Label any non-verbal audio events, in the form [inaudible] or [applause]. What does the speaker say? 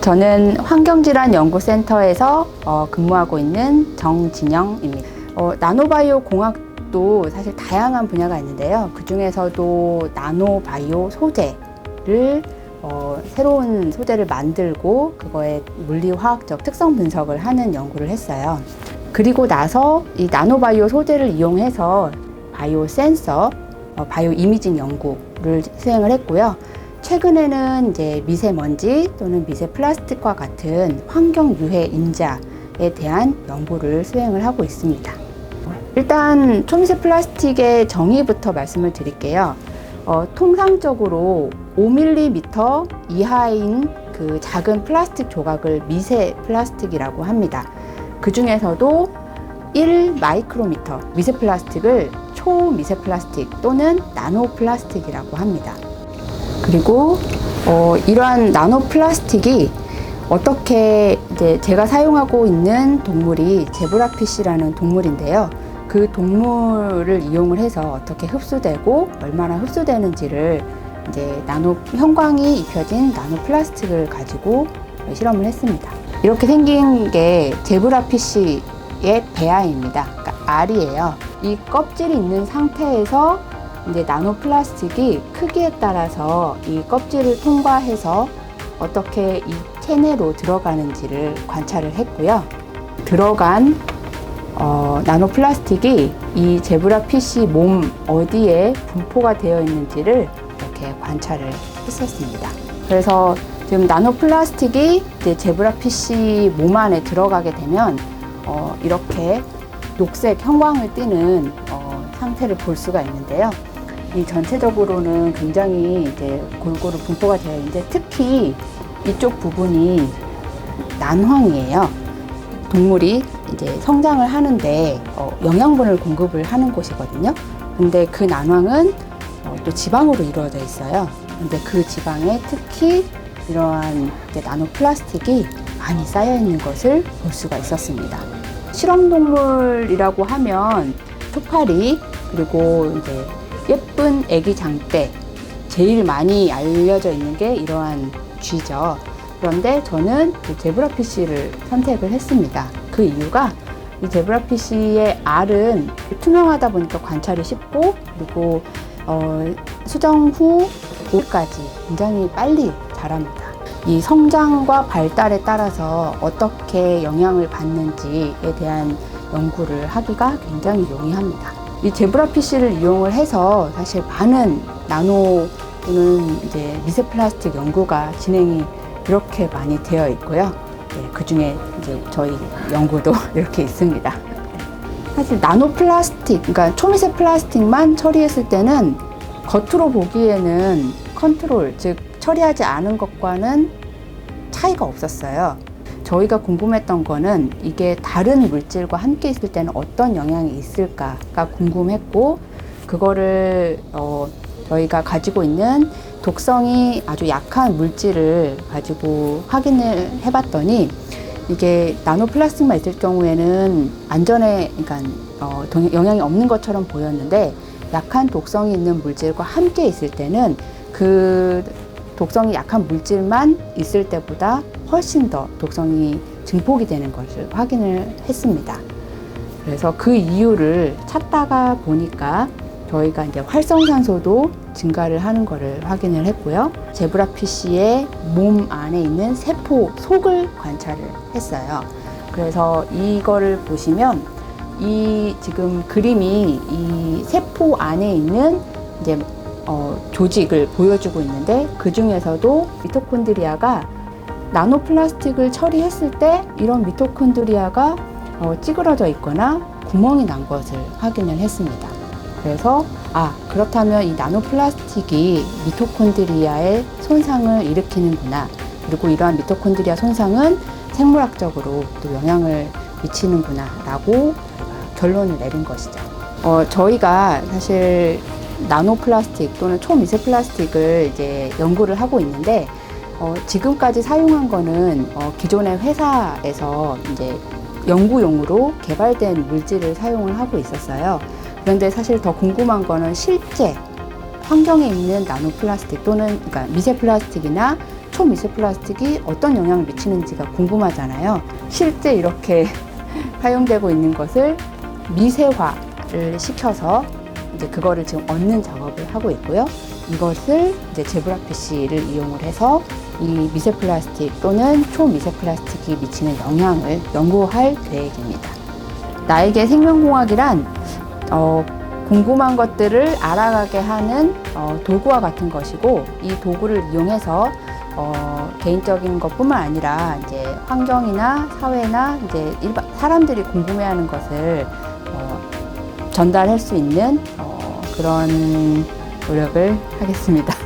저는 환경질환연구센터에서 어, 근무하고 있는 정진영입니다. 어, 나노바이오 공학도 사실 다양한 분야가 있는데요. 그 중에서도 나노바이오 소재를 어, 새로운 소재를 만들고 그거의 물리화학적 특성 분석을 하는 연구를 했어요. 그리고 나서 이 나노바이오 소재를 이용해서 바이오 센서, 어, 바이오 이미징 연구를 수행을 했고요. 최근에는 이제 미세먼지 또는 미세 플라스틱과 같은 환경 유해 인자에 대한 연구를 수행을 하고 있습니다. 일단 초미세 플라스틱의 정의부터 말씀을 드릴게요. 어, 통상적으로 5mm 이하인 그 작은 플라스틱 조각을 미세 플라스틱이라고 합니다. 그 중에서도 1 마이크로미터 미세 플라스틱을 초미세 플라스틱 또는 나노 플라스틱이라고 합니다. 그리고 어, 이러한 나노 플라스틱이 어떻게 이제 제가 사용하고 있는 동물이 제브라피쉬라는 동물인데요. 그 동물을 이용을 해서 어떻게 흡수되고 얼마나 흡수되는지를 이제 나노 형광이 입혀진 나노 플라스틱을 가지고 실험을 했습니다. 이렇게 생긴 게 제브라피쉬의 배아입니다. 그러니까 알이에요. 이 껍질이 있는 상태에서 이제 나노 플라스틱이 크기에 따라서 이 껍질을 통과해서 어떻게 이 체내로 들어가는지를 관찰을 했고요. 들어간 어, 나노 플라스틱이 이 제브라 피쉬 몸 어디에 분포가 되어 있는지를 이렇게 관찰을 했었습니다. 그래서 지금 나노 플라스틱이 이제 제브라 피쉬 몸 안에 들어가게 되면 어, 이렇게 녹색 형광을 띠는 어, 상태를 볼 수가 있는데요. 이 전체적으로는 굉장히 이제 골고루 분포가 되어 있는데 특히 이쪽 부분이 난황이에요. 동물이 이제 성장을 하는데 어, 영양분을 공급을 하는 곳이거든요. 근데 그 난황은 어, 또 지방으로 이루어져 있어요. 근데 그 지방에 특히 이러한 나노 플라스틱이 많이 쌓여 있는 것을 볼 수가 있었습니다. 실험 동물이라고 하면 초파리 그리고 이제 예쁜 애기 장대 제일 많이 알려져 있는 게 이러한 쥐죠. 그런데 저는 그 제브라피쉬를 선택을 했습니다. 그 이유가 이 제브라피쉬의 알은 투명하다 보니까 관찰이 쉽고 그리고 어, 수정 후 5일까지 굉장히 빨리 자랍니다. 이 성장과 발달에 따라서 어떻게 영향을 받는지에 대한 연구를 하기가 굉장히 용이합니다. 이 제브라피쉬를 이용을 해서 사실 많은 나노 또는 이제 미세 플라스틱 연구가 진행이 이렇게 많이 되어 있고요. 네, 그 중에 이제 저희 연구도 [laughs] 이렇게 있습니다. 사실 나노 플라스틱, 그러니까 초미세 플라스틱만 처리했을 때는 겉으로 보기에는 컨트롤, 즉 처리하지 않은 것과는 차이가 없었어요. 저희가 궁금했던 거는 이게 다른 물질과 함께 있을 때는 어떤 영향이 있을까가 궁금했고, 그거를 어, 저희가 가지고 있는 독성이 아주 약한 물질을 가지고 확인을 해봤더니 이게 나노 플라스틱만 있을 경우에는 안전에 그러니까 어, 동- 영향이 없는 것처럼 보였는데 약한 독성이 있는 물질과 함께 있을 때는 그 독성이 약한 물질만 있을 때보다 훨씬 더 독성이 증폭이 되는 것을 확인을 했습니다. 그래서 그 이유를 찾다가 보니까 저희가 이제 활성산소도 증가를 하는 것을 확인을 했고요. 제브라피쉬의 몸 안에 있는 세포 속을 관찰을 했어요. 그래서 이거를 보시면 이 지금 그림이 이 세포 안에 있는 이제 어, 조직을 보여주고 있는데 그 중에서도 미토콘드리아가 나노 플라스틱을 처리했을 때 이런 미토콘드리아가 어, 찌그러져 있거나 구멍이 난 것을 확인을 했습니다. 그래서 아 그렇다면 이 나노 플라스틱이 미토콘드리아의 손상을 일으키는구나. 그리고 이러한 미토콘드리아 손상은 생물학적으로 또 영향을 미치는구나라고 결론을 내린 것이죠. 어, 저희가 사실 나노 플라스틱 또는 초미세 플라스틱을 이제 연구를 하고 있는데 어, 지금까지 사용한 거는 어, 기존의 회사에서 이제 연구용으로 개발된 물질을 사용을 하고 있었어요. 그런데 사실 더 궁금한 거는 실제 환경에 있는 나노 플라스틱 또는 그러니까 미세 플라스틱이나 초미세 플라스틱이 어떤 영향을 미치는지가 궁금하잖아요. 실제 이렇게 [laughs] 사용되고 있는 것을 미세화를 시켜서 이제 그거를 지금 얻는 작업을 하고 있고요. 이것을 이제 제브라 PC를 이용을 해서 이 미세 플라스틱 또는 초미세 플라스틱이 미치는 영향을 연구할 계획입니다. 나에게 생명공학이란 어, 궁금한 것들을 알아가게 하는 어, 도구와 같은 것이고 이 도구를 이용해서 어, 개인적인 것뿐만 아니라 이제 환경이나 사회나 이제 일반 사람들이 궁금해하는 것을 어, 전달할 수 있는 어, 그런 노력을 하겠습니다.